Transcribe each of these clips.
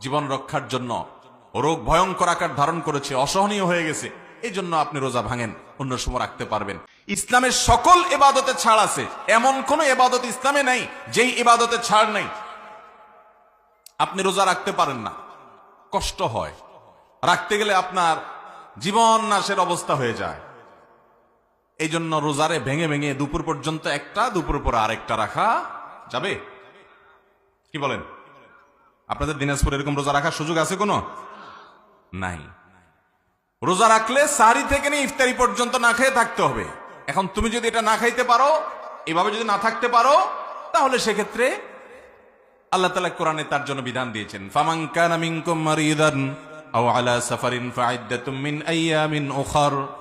জীবন রক্ষার জন্য রোগ ভয়ঙ্কর আকার ধারণ করেছে, অসহনীয় হয়ে গেছে। এই জন্য আপনি রোজা ভাঙেন, অন্য সময় রাখতে পারবেন। ইসলামের সকল এবাদতে ছাড় আছে। এমন কোন এবাদত ইসলামে নাই, যেই এবাদতে ছাড় নাই। আপনি রোজা রাখতে পারেন না। কষ্ট হয়। রাখতে গেলে আপনার জীবন নাশের অবস্থা হয়ে যায়। এই জন্য রোজারে ভেঙে ভেঙে দুপুর পর্যন্ত একটা, দুপুর পর আরেকটা রাখা যাবে। কি বলেন? আপনাদের দিনাজপুর এরকম রোজা রাখার সুযোগ আছে কোনো? নাই। রোজা রাখলে সারি থেকে নিয়ে ইফতারি পর্যন্ত না খেয়ে থাকতে হবে। এখন তুমি যদি এটা না খাইতে পারো, এভাবে যদি না থাকতে পারো, তাহলে সেক্ষেত্রে আল্লাহ তালা কোরআনে তার জন্য বিধান দিয়েছেন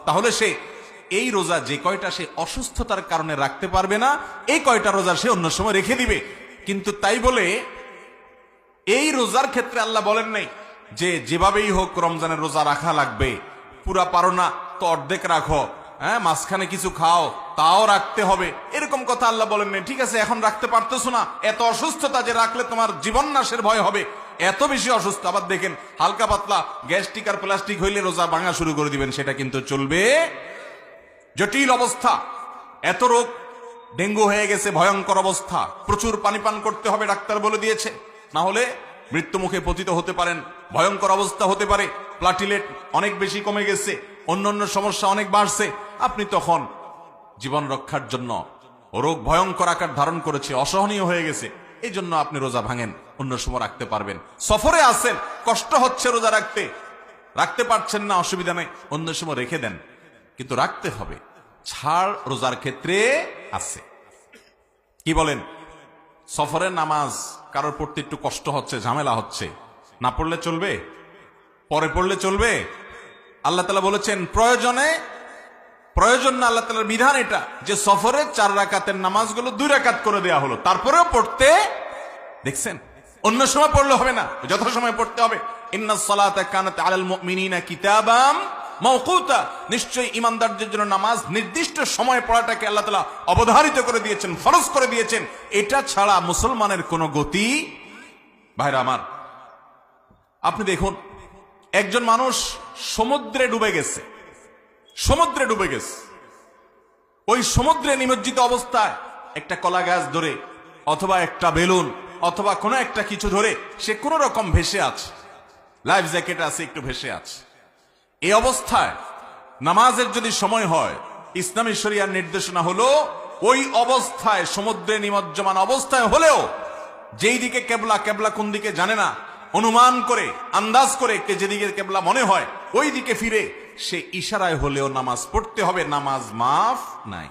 তাহলে সে এই রোজা যে কয়টা সে অসুস্থতার কারণে রাখতে পারবে না, এই কয়টা রোজা সে অন্য সময় রেখে দিবে। কিন্তু তাই বলে এই রোজার ক্ষেত্রে আল্লাহ বলেন নাই যে যেভাবেই হোক রমজানের রোজা রাখা লাগবে। পুরা পারো না, তো অর্ধেক রাখো। হ্যাঁ মাঝখানে কিছু খাও, তাও রাখতে হবে। এরকম কথা আল্লাহ বলেন নাই। ঠিক আছে, এখন রাখতে পারতেছো না। এত অসুস্থতা যে রাখলে তোমার জীবন নাশের ভয় হবে। এত বেশি অসুস্থ। আবার দেখেন, হালকা পাতলা গ্যাস্ট্রিক আর প্লাস্টিক হইলে রোজা ভাঙা শুরু করে দিবেন, সেটা কিন্তু চলবে। জটিল অবস্থা। এত রোগ, ডেঙ্গু হয়ে গেছে, ভয়ঙ্কর অবস্থা। প্রচুর পানি পান করতে হবে, ডাক্তার বলে দিয়েছে। না হলে মৃত্যুমুখে পতিত হতে পারেন। ভয়ঙ্কর অবস্থা হতে পারে। প্লাটিলেট অনেক বেশি কমে গেছে। অন্য অন্য সমস্যা অনেক বাড়ছে। আপনি তখন জীবন রক্ষার জন্য রোগ ভয়ঙ্কর আকার ধারণ করেছে, অসহনীয় হয়ে গেছে। এই জন্য আপনি রোজা ভাঙেন, অন্য সময় রাখতে পারবেন। সফরে আসেন, কষ্ট হচ্ছে রোজা রাখতে। রাখতে পারছেন না, অসুবিধা নেই, অন্য সময় রেখে দেন। কিন্তু রাখতে হবে। ছাড় রোজার ক্ষেত্রে আছে। কি বলেন? সফরের নামাজ, কারোর পড়তে একটু কষ্ট হচ্ছে, ঝামেলা হচ্ছে। না পড়লে চলবে? পরে পড়লে চলবে? আল্লাহ তালা বলেছেন, প্রয়োজনে, প্রয়োজন না আল্লাহ তালার বিধান এটা, যে সফরে চার রাকাতের নামাজগুলো দুই রাকাত করে দেওয়া হলো। তারপরেও পড়তে, দেখছেন? অন্য সময় পড়লে হবে না যত সময় পড়তে হবে। ইন্না সালাতা কানাত আলাল মুমিনিনা কিতাবাম মওকুতা, নিশ্চয়ই ইমানদারদের জন্য নামাজ নির্দিষ্ট সময় পড়াটাকে আল্লাহ তাআলা অবধারিত করে দিয়েছেন, ফরজ করে দিয়েছেন। এটা ছাড়া মুসলমানের কোনো গতি ভাইরা আমার, আপনি দেখুন, একজন মানুষ সমুদ্রে ডুবে গেছে, সমুদ্রে ডুবে গেছে। ওই সমুদ্রে নিমজ্জিত অবস্থায় একটা কলা গাছ ধরে, অথবা একটা বেলুন, অথবা কোনো একটা কিছু ধরে, সে কোনো রকম ভেসে আছে। লাইফ জ্যাকেট আছে, একটু ভেসে আছে। এই অবস্থায় নামাজের যদি সময় হয়, ইসলামী শরিয়ার নির্দেশনা হলো, ওই অবস্থায় সমুদ্রে নিমজ্জমান অবস্থায় হলেও, যেই দিকে কেবলা কেবলা কোন দিকে জানে না, অনুমান করে, আন্দাজ করে কে যেদিকে কেবলা মনে হয়, ওই দিকে ফিরে, সে ইশারায় হলেও নামাজ পড়তে হবে, নামাজ মাফ নাই।